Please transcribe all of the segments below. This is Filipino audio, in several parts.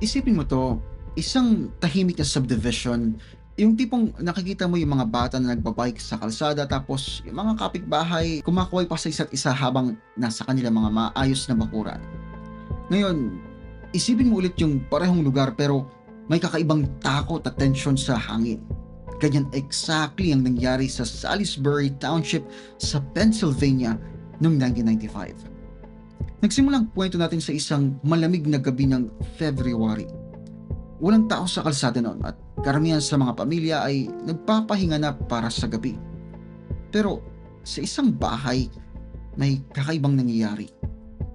Isipin mo 'to, isang tahimik na subdivision, yung tipong nakikita mo yung mga bata na nagba-bike sa kalsada tapos yung mga kapitbahay kumakaway pa sa isa't isa habang nasa kanilang mga maayos na bakuran. Ngayon, isipin mo ulit yung parehong lugar pero may kakaibang takot at tensyon sa hangin. Ganyan exactly ang nangyari sa Salisbury Township sa Pennsylvania noong 1995. Nagsimulang kwento natin sa isang malamig na gabi ng February. Walang tao sa kalsada noon at karamihan sa mga pamilya ay nagpapahinga na para sa gabi. Pero sa isang bahay, may kakaibang nangyayari.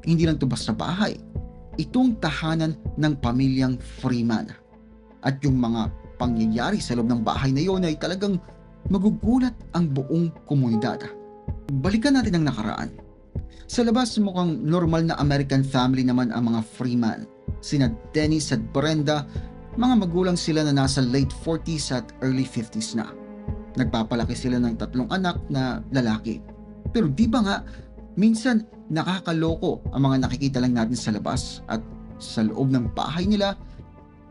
Hindi lang ito basta bahay. Itong tahanan ng pamilyang Freeman. At yung mga pangyayari sa loob ng bahay na iyon ay talagang magugulat ang buong komunidad. Balikan natin ang nakaraan. Sa labas mukhang normal na American family naman ang mga Freeman. Sina Dennis at Brenda, mga magulang sila na nasa late 40s at early 50s na. Nagpapalaki sila ng tatlong anak na lalaki. Pero di ba nga, minsan nakakaloko ang mga nakikita lang natin sa labas at sa loob ng bahay nila,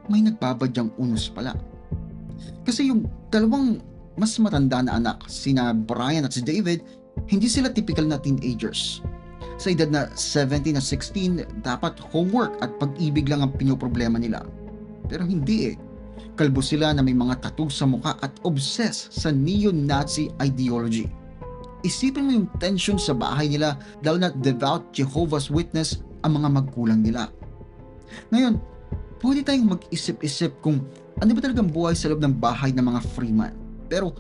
may nagbabadyang unos pala. Kasi yung dalawang mas matanda na anak, sina Brian at si David, hindi sila typical na teenagers. Sa edad na 17 at 16, dapat homework at pag-ibig lang ang pinoproblema nila. Pero hindi eh. Kalbo sila na may mga tattoo sa mukha at obsessed sa neo-Nazi ideology. Isipin mo yung tension sa bahay nila dahil na devout Jehovah's Witness ang mga magkulang nila. Ngayon, pwede tayong mag-isip-isip kung ano ba talagang buhay sa loob ng bahay ng mga Freeman. Pero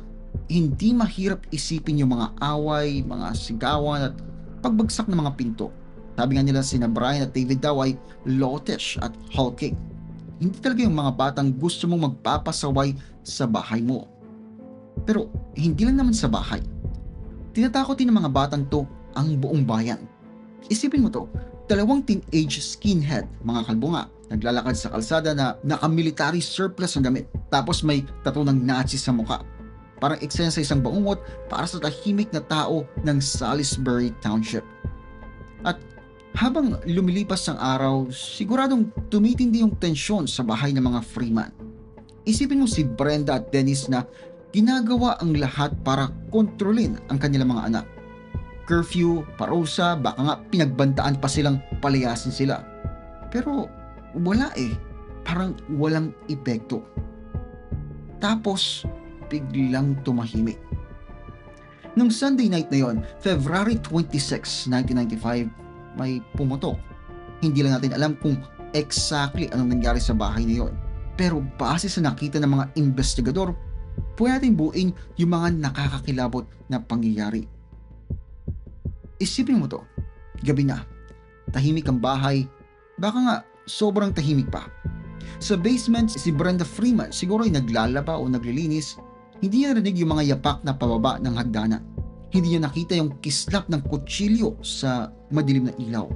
hindi mahirap isipin yung mga away, mga sigawan at pagbagsak ng mga pinto. Sabi nga nila sina Brian at David daw ay lotish at hulking. Hindi talaga yung mga batang gusto mong magpapasaway sa bahay mo. Pero hindi lang naman sa bahay. Tinatakot din ng mga batang to ang buong bayan. Isipin mo to, dalawang teenage skinhead, mga kalbo nga, naglalakad sa kalsada na naka-military surplus ng damit. Tapos may tattoo ng Nazi sa mukha. Parang eksena sa isang baungot para sa tahimik na tao ng Salisbury Township. At habang lumilipas ang araw, siguradong tumitindi yung tensyon sa bahay ng mga Freeman. Isipin mo si Brenda at Dennis na ginagawa ang lahat para kontrolin ang kanilang mga anak. Curfew, parusa, baka nga pinagbantaan pa silang palayasin sila. Pero wala eh. Parang walang epekto. Tapos, biglang tumahimik. Nung Sunday night na yon, February 26, 1995, may pumutok. Hindi lang natin alam kung exactly anong nangyari sa bahay na yon. Pero base sa nakita ng mga investigador, pwede natin buuin yung mga nakakakilabot na pangyayari. Isipin mo to, gabi na, tahimik ang bahay, baka nga sobrang tahimik pa. Sa basement, si Brenda Freeman siguro ay naglalaba o naglilinis, hindi niya narinig yung mga yapak na pababa ng hagdanan. Hindi niya nakita yung kislap ng kutsilyo sa madilim na ilaw.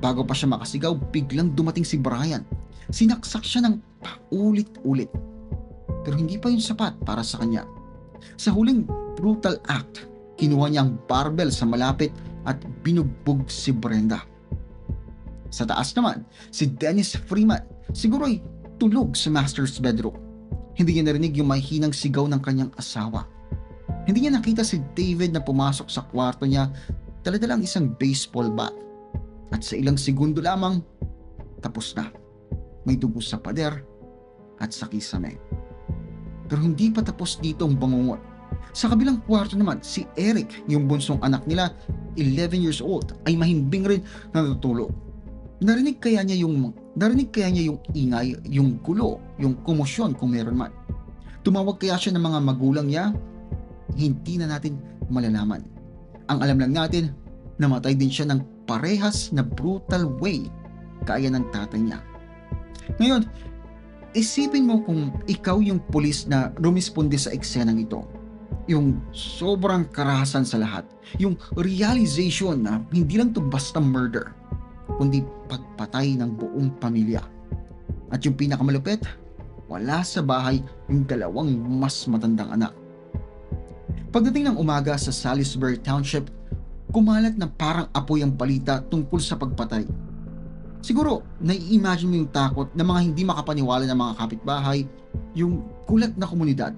Bago pa siya makasigaw, biglang dumating si Brian. Sinaksak siya ng paulit-ulit. Pero hindi pa yun sapat para sa kanya. Sa huling brutal act, kinuha niya ang barbell sa malapit at binugbog si Brenda. Sa taas naman, si Dennis Freeman siguro ay tulog sa master's bedroom. Hindi niya narinig yung mahinang sigaw ng kanyang asawa. Hindi niya nakita si David na pumasok sa kwarto niya dala-dala ang isang baseball bat. At sa ilang segundo lamang, tapos na. May dugo sa pader at sa kisame. Pero hindi pa tapos dito ang bangungot. Sa kabilang kwarto naman, si Eric, yung bunsong anak nila, 11 years old, ay mahimbing rin na natutulog. Narinig kaya niya yung narinig kaya niya yung ingay, yung gulo, yung komosyon kung meron man. Tumawag kaya siya ng mga magulang niya? Hindi na natin malalaman. Ang alam lang natin, namatay din siya ng parehas na brutal way kaya ng tatay niya. Ngayon, isipin mo kung ikaw yung pulis na rumisponde sa eksenang ito. Yung sobrang karahasan sa lahat. Yung realization na hindi lang to basta murder, kundi pagpatay ng buong pamilya. At yung pinakamalupit, wala sa bahay yung dalawang mas matandang anak. Pagdating ng umaga sa Salisbury Township, kumalat na parang apoy ang balita tungkol sa pagpatay. Siguro, nai-imagine mo yung takot ng mga hindi makapaniwala ng mga kapitbahay, yung kulat na komunidad,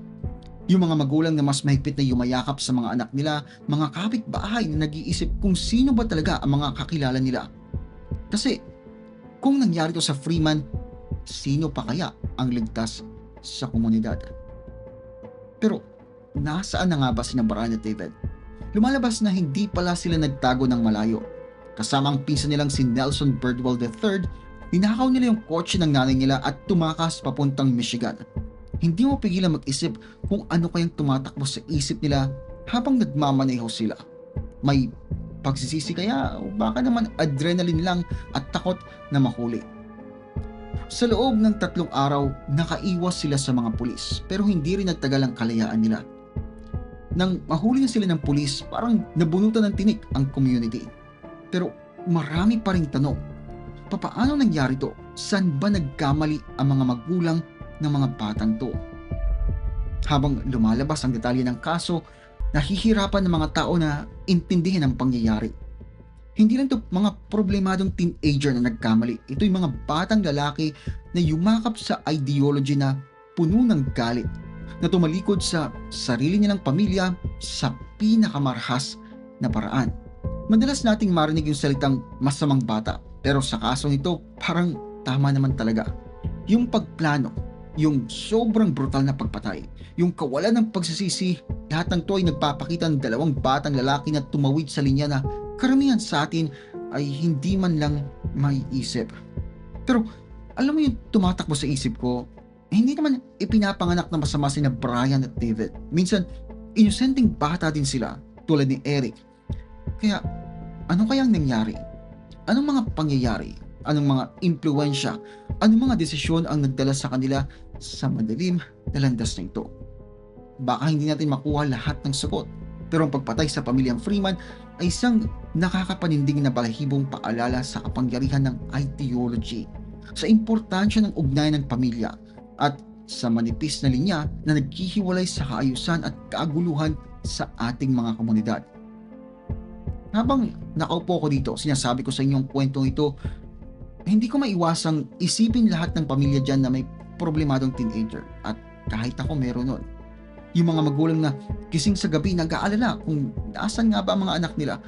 yung mga magulang na mas mahigpit na yumayakap sa mga anak nila, mga kapitbahay na nag-iisip kung sino ba talaga ang mga kakilala nila. Kasi, kung nangyari to sa Freeman, sino pa kaya ang ligtas sa komunidad? Pero, nasaan na nga ba si Brian at David? Lumalabas na hindi pala sila nagtago ng malayo. Kasama ang pinsan nilang si Nelson Birdwell III, ninakaw nila yung kotse ng nanay nila at tumakas papuntang Michigan. Hindi mo pigilan mag-isip kung ano kayang tumatakbo sa isip nila habang nagmamaneho sila. May pagsisisi kaya o baka naman adrenaline lang at takot na mahuli. Sa loob ng tatlong araw, nakaiwas sila sa mga pulis pero hindi rin nagtagal ang kalayaan nila. Nang mahuli na sila ng pulis, parang nabunutan ng tinik ang community. Pero marami pa rin tanong. Papaano nangyari to? Saan ba nagkamali ang mga magulang ng mga batang to? Habang lumalabas ang detalye ng kaso, nahihirapan ng mga tao na intindihin ang pangyayari. Hindi lang to mga problemadong teenager na nagkamali. Ito yung mga batang lalaki na yumakap sa ideology na puno ng galit na tumalikod sa sarili nilang pamilya sa pinakamarhas na paraan. Madalas nating marinig yung salitang masamang bata pero sa kaso nito parang tama naman talaga. Yung pagplano, yung sobrang brutal na pagpatay, yung kawalan ng pagsisisi, lahat ng to ay nagpapakita ng dalawang batang lalaki na tumawid sa linya na karamihan sa atin ay hindi man lang may isip. Pero alam mo yung tumatakbo sa isip ko, hindi naman ipinapanganak na masama sina Brian at David. Minsan, inosenteng bata din sila tulad ni Eric. Kaya, ano kayang nangyari? Anong mga pangyayari? Anong mga impluensya? Anong mga desisyon ang nagdala sa kanila sa madilim na landas na ito? Baka hindi natin makuha lahat ng sagot. Pero ang pagpatay sa pamilyang Freeman ay isang nakakapanindig na balahibong paalala sa kapangyarihan ng ideology, sa importansya ng ugnayan ng pamilya, at sa manipis na linya na naghihiwalay sa kaayusan at kaguluhan sa ating mga komunidad. Habang nakaupo ko dito, sinasabi ko sa inyong kwentong ito, hindi ko maiwasang isipin lahat ng pamilya dyan na may problemadong teenager at kahit ako meron nun. Yung mga magulang na gising sa gabi nag-aalala kung naasan nga ba ang mga anak nila.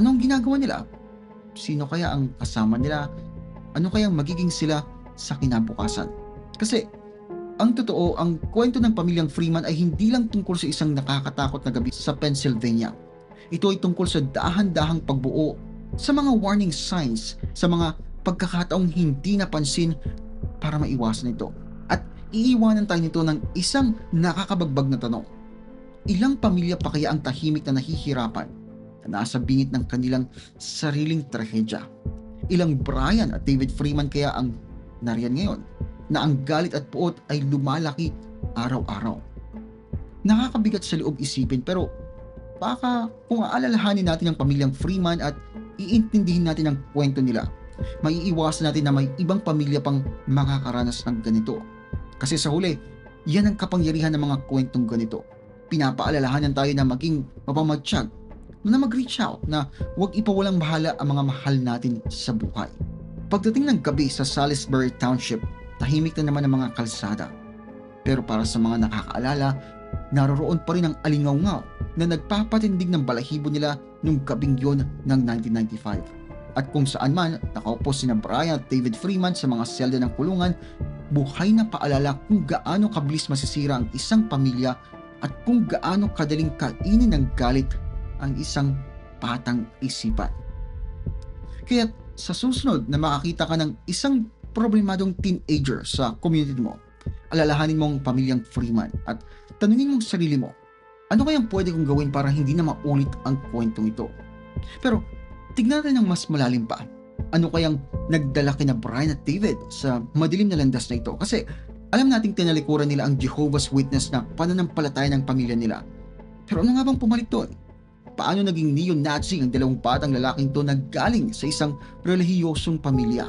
Anong ginagawa nila? Sino kaya ang kasama nila? Ano kayang magiging sila sa kinabukasan? Kasi ang totoo, ang kwento ng pamilyang Freeman ay hindi lang tungkol sa isang nakakatakot na gabi sa Pennsylvania. Ito ay tungkol sa dahan-dahang pagbuo sa mga warning signs, sa mga pagkakataong hindi napansin para maiwasan ito. At iiwanan tayo nito ng isang nakakabagbag na tanong. Ilang pamilya pa kaya ang tahimik na nahihirapan na nasa bingit ng kanilang sariling trahedya? Ilang Brian at David Freeman kaya ang nariyan ngayon na ang galit at puot ay lumalaki araw-araw? Nakakabigat sa loob isipin pero baka kung aalalahanin natin ang pamilyang Freeman at iintindihin natin ang kwento nila, maiiwasan natin na may ibang pamilya pang makakaranas ng ganito. Kasi sa huli, yan ang kapangyarihan ng mga kwentong ganito. Pinapaalalahanan tayo na maging mapamatsyag, na mag-reach out, na huwag ipawalang bahala ang mga mahal natin sa buhay. Pagdating ng gabi sa Salisbury Township, tahimik na naman ang mga kalsada. Pero para sa mga nakakaalala, naroroon pa rin ang alingaw na nagpapatindig ng balahibo nila nung gabing yon ng 1995. At kung saan man nakaupo sina Brian at David Freeman sa mga selda ng kulungan, buhay na paalala kung gaano kabilis masisira ang isang pamilya at kung gaano kadaling kainin ng galit ang isang patang isipan. Kaya sa susunod na makakita ka ng isang problemadong teenager sa community mo, alalahanin mong pamilyang Freeman at tanungin mong sarili mo, ano kayang pwede kong gawin para hindi na maulit ang kwentong ito? Pero tignan natin ng mas malalim pa. Ano kayang nagdala kina Brian at David sa madilim na landas na ito? Kasi alam nating tinalikuran nila ang Jehovah's Witness na pananampalataya ng pamilya nila. Pero ano nga bang pumalit doon? Paano naging neo-Nazi ang dalawang batang lalaking to na galing sa isang relihiyosong pamilya?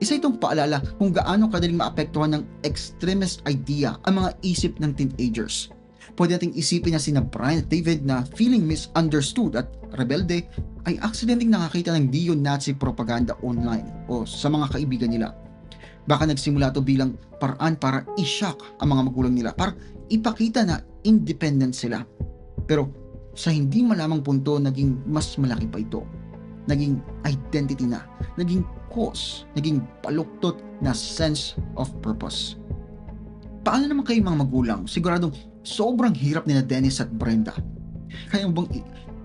Isa itong paalala kung gaano kadaling maapektuhan ng extremist idea ang mga isip ng teenagers. Pwede nating isipin na sina Brian at David na feeling misunderstood at rebelde ay aksidenteng nakakita ng neo-Nazi propaganda online o sa mga kaibigan nila. Baka nagsimula to bilang paraan para i-shock ang mga magulang nila, para ipakita na independent sila. Pero sa hindi malamang punto, naging mas malaki pa ito. Naging identity na, naging cause, naging paluktot na sense of purpose. Paano naman kayo mga magulang? Siguradong sobrang hirap ni na Dennis at Brenda. Kaya bang,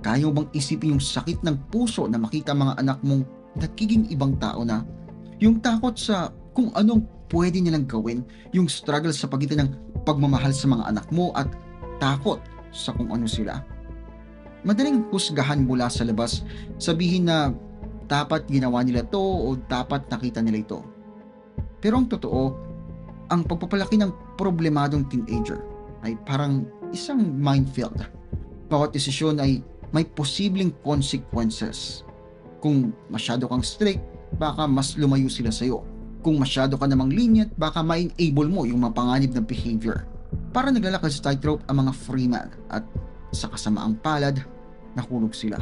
kaya bang isipin yung sakit ng puso na makita mga anak mong nagiging ibang tao na? Yung takot sa kung anong pwede nilang gawin, yung struggle sa pagitan ng pagmamahal sa mga anak mo at takot sa kung ano sila. Madaling husgahan mula sa labas, sabihin na dapat ginawa nila to o dapat nakita nila ito. Pero ang totoo, ang pagpapalaki ng problemadong teenager ay parang isang minefield. Bawat desisyon ay may posibleng consequences. Kung masyado kang strict, baka mas lumayo sila sa'yo. Kung masyado ka namang lenient, baka ma-enable mo yung mapanganib na behavior. Para naglalakad sa tightrope ang mga freeman at sa kasamaang palad, nahulog sila.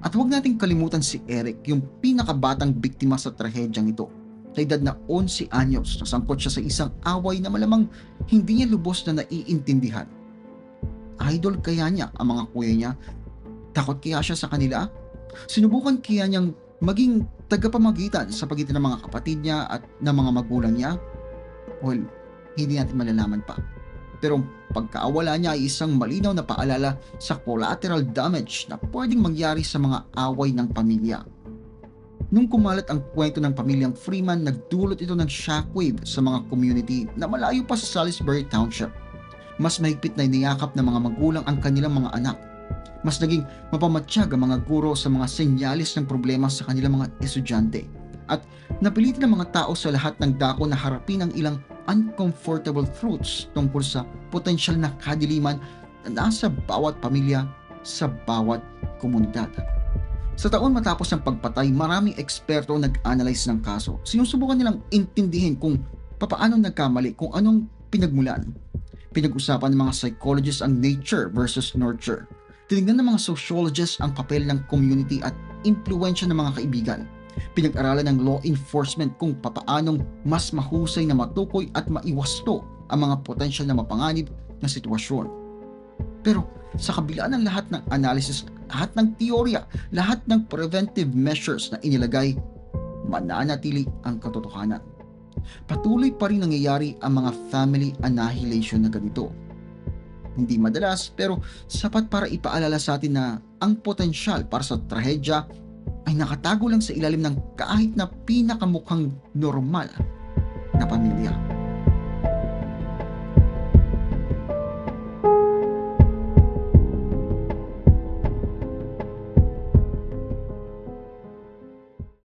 At huwag nating kalimutan si Eric, yung pinakabatang biktima sa trahedyang ito. Sa edad na 11 anyos, nasangkot siya sa isang away na malamang hindi niya lubos na naiintindihan. Idol kaya niya ang mga kuya niya? Takot kaya siya sa kanila? Sinubukan kaya niyang maging tagapamagitan sa pagitan ng mga kapatid niya at ng mga magulang niya? Well, hindi natin malalaman pa. Pero pagkaawala niya ay isang malinaw na paalala sa collateral damage na pwedeng mangyari sa mga away ng pamilya. Nung kumalat ang kwento ng pamilyang Freeman, nagdulot ito ng shockwave sa mga community na malayo pa sa Salisbury Township. Mas mahigpit na iniyakap ng mga magulang ang kanilang mga anak. Mas naging mapamatsyag ang mga guro sa mga senyalis ng problema sa kanilang mga estudyante. At napilitan ng mga tao sa lahat ng dako na harapin ang ilang uncomfortable truths tungkol sa potensyal na kadiliman na nasa bawat pamilya sa bawat komunidad. Sa taon matapos ng pagpatay, maraming eksperto nag-analyze ng kaso. Sinusubukan nilang intindihin kung papaano nagkamali, kung anong pinagmulan. Pinag-usapan ng mga psychologists ang nature versus nurture. Tinignan ng mga sociologists ang papel ng community at impluensya ng mga kaibigan. Pinag-aralan ng law enforcement kung papaanong mas mahusay na matukoy at maiwasto ang mga potensyal na mapanganib na sitwasyon. Pero sa kabila ng lahat ng analysis, lahat ng teorya, lahat ng preventive measures na inilagay, mananatili ang katotohanan. Patuloy pa rin nangyayari ang mga family annihilation na ganito. Hindi madalas pero sapat para ipaalala sa atin na ang potensyal para sa trahedya ay nakatago lang sa ilalim ng kahit na pinakamukhang normal na pamilya.